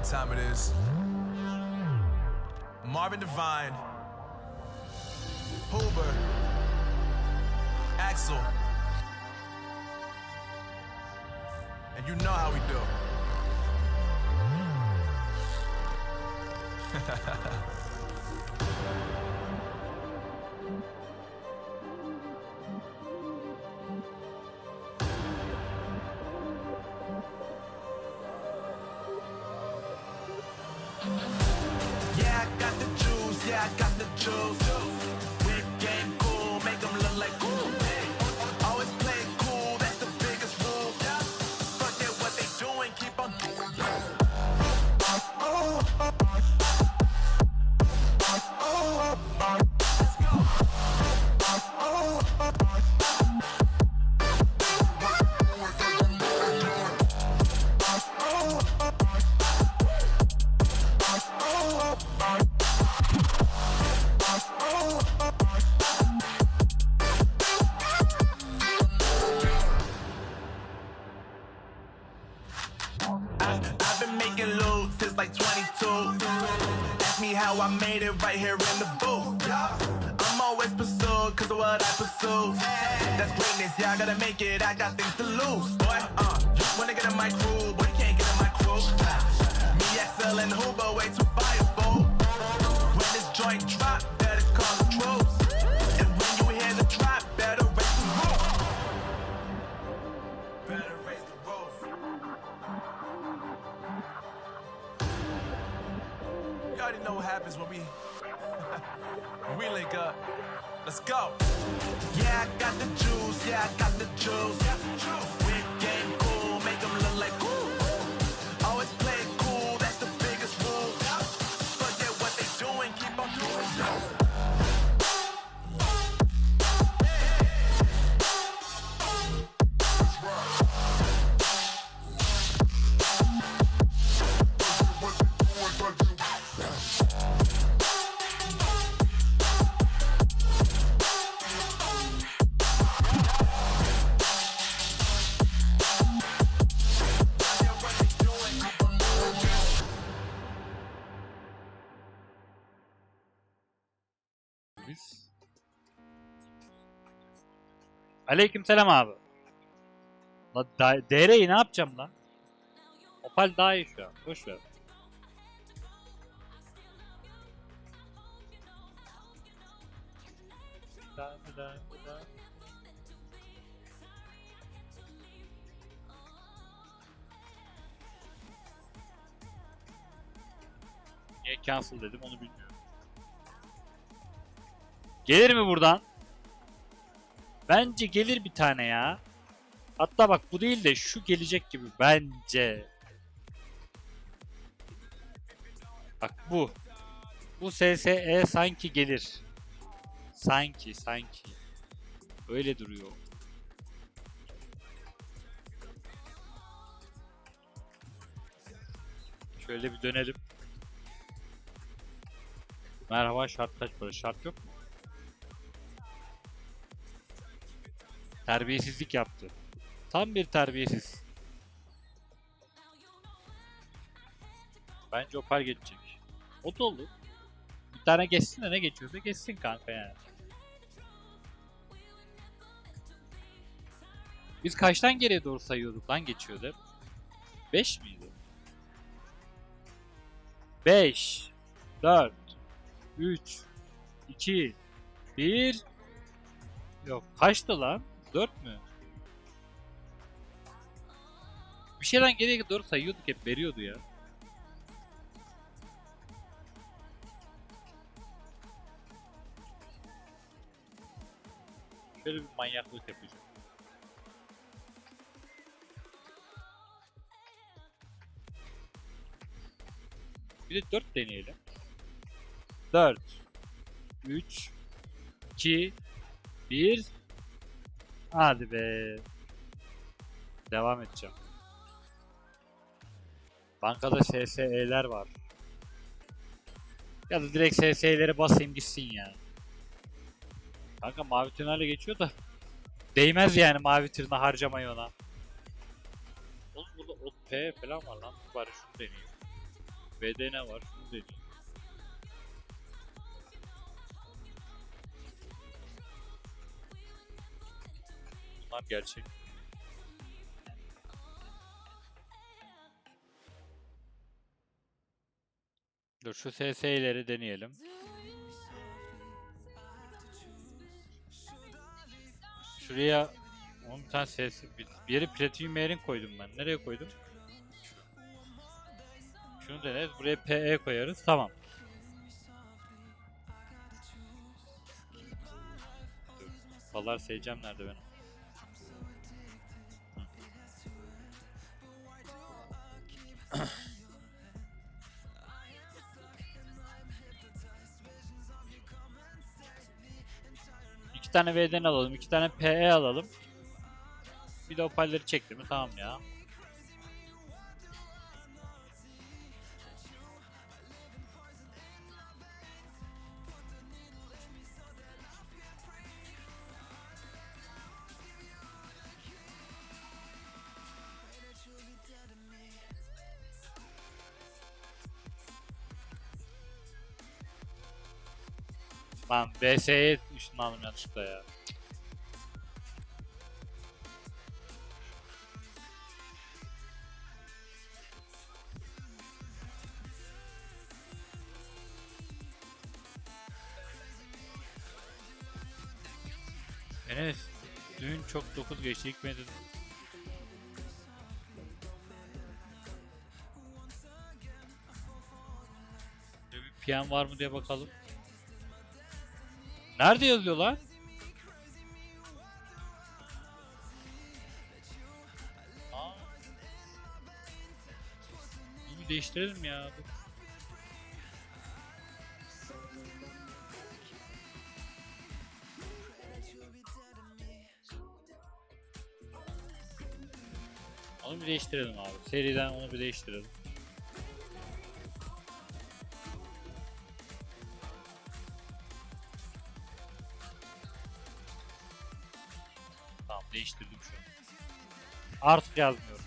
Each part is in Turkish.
what time it is. Marvin Devine, Huber, Axel. And you know how we do. Yeah, I got the juice. Yeah, I got the juice. Whip game cool, make 'em look like cool. Always play cool, that's the biggest rule. Forget what they doing, keep on doing. I, how I made it right here in the booth. I'm always pursued cause of what I pursue. That's greatness, yeah, I gotta make it, I got things to lose. Boy, uh, already know what happens when we we link up. Let's go. Yeah, I got the juice. Yeah, I got the juice. Whip game Aleykümselam abi. La DR'yi ne yapacağım lan? Opal daha iyi şu an. Boş ver. Niye cancel dedim onu bilmiyorum. Gelir mi buradan? Bence gelir bir tane ya. Hatta bak bu değil de şu gelecek gibi bence. Bak bu. Bu SSE sanki gelir. Sanki sanki. Öyle duruyor. Şöyle bir dönelim. Merhaba şart kaç para? Şart yok mu? Terbiyesizlik yaptı. Tam bir terbiyesiz. Bence Opal geçecek. O da olur. Bir tane geçsin de ne geçiyorsa geçsin kanka yani. Biz kaçtan geriye doğru sayıyorduk lan geçiyordu hep? 5 miydi? 5 4 3 2 1 Yok kaçtı lan? 4 mü? Bir şeyden geriye doğru sayıyorduk hep veriyordu ya. Şöyle bir manyaklık yapacağım. Bir de 4 deneyelim. 4 3 2 1 Hadi be. Devam edeceğim. Bankada SSE'ler var. Ya da direkt SSE'lere basayım gitsin yani. Kanka mavi tünelle geçiyor da değmez yani mavi tırna harcamayı ona. Oğlum burada OP falan var lan. Bari şunu deneyeyim. BD ne var? Şunu deneyeyim. Bunlar gerçek. Dur şu SS'leri deneyelim. Şuraya onun bir tane ses bir, bir yere platinum erin koydum ben. Nereye koydum? Şunu deneriz. Buraya PE koyarız. Tamam. Dur. Falar seyircem nerede benim? İki tane V'den alalım, iki tane PE alalım. Bir de opalleri çekti mi? Tamam ya. Lan VS'ye ışınlandım yanlışlıkla ya. Enes, dün çok 9 geçti ilk medin. Bir PM var mı diye bakalım. Nerede yazıyor lan? Bunu değiştirelim ya. Onu bir değiştirelim abi. Seriden onu bir değiştirelim. Artık yazmıyorum.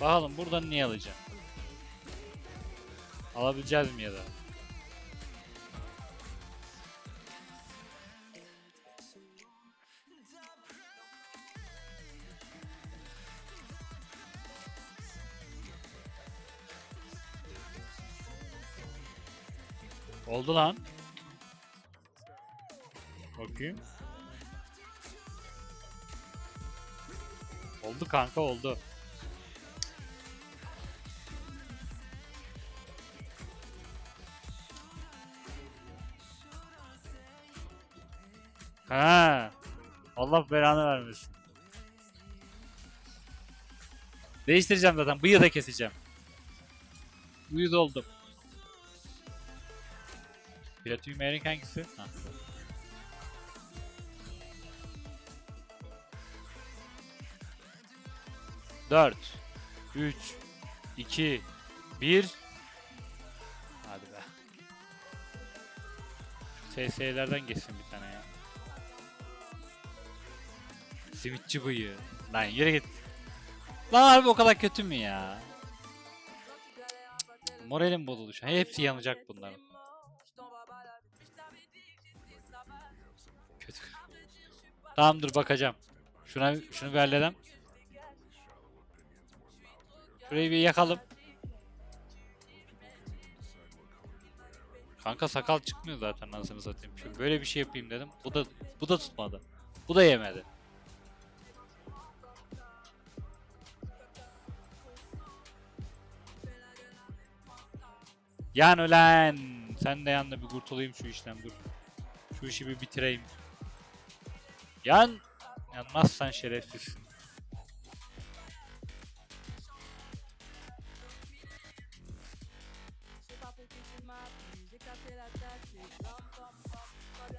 Bakalım buradan niye alacağım? Alabileceğiz mi ya da? Oldu lan. Bakayım. Oldu kanka oldu. Ha. Allah belanı vermesin. Değiştireceğim zaten. Bıyığı da keseceğim. Uyuz oldum. Platinum Erik hangisi? Ha. 4 3 2 1 Hadi be. SS'lerden geçsin bir tane ya. Simitçi bıyığı. Lan yürü git. Lan harbi o kadar kötü mü ya? Moralim bozuldu şu an. Hepsi yanacak bunların. Kötü. Tamam dur bakacağım. Şuna şunu bir halledem. Şurayı bir yakalım. Kanka sakal çıkmıyor zaten anasını satayım. Şöyle böyle bir şey yapayım dedim. Bu da bu da tutmadı. Bu da yemedi. Yan ölen. Sen de yanında bir kurtulayım şu işten dur. Şu işi bir bitireyim. Yan. Yanmazsan şerefsizsin.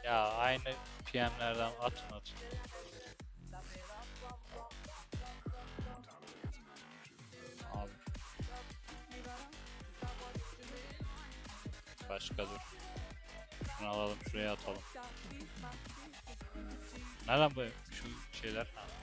Ya aynı PM'lerden atın atın. Abi. Başka dur. Şunu alalım şuraya atalım. Nereden bu şu şeyler? Ha.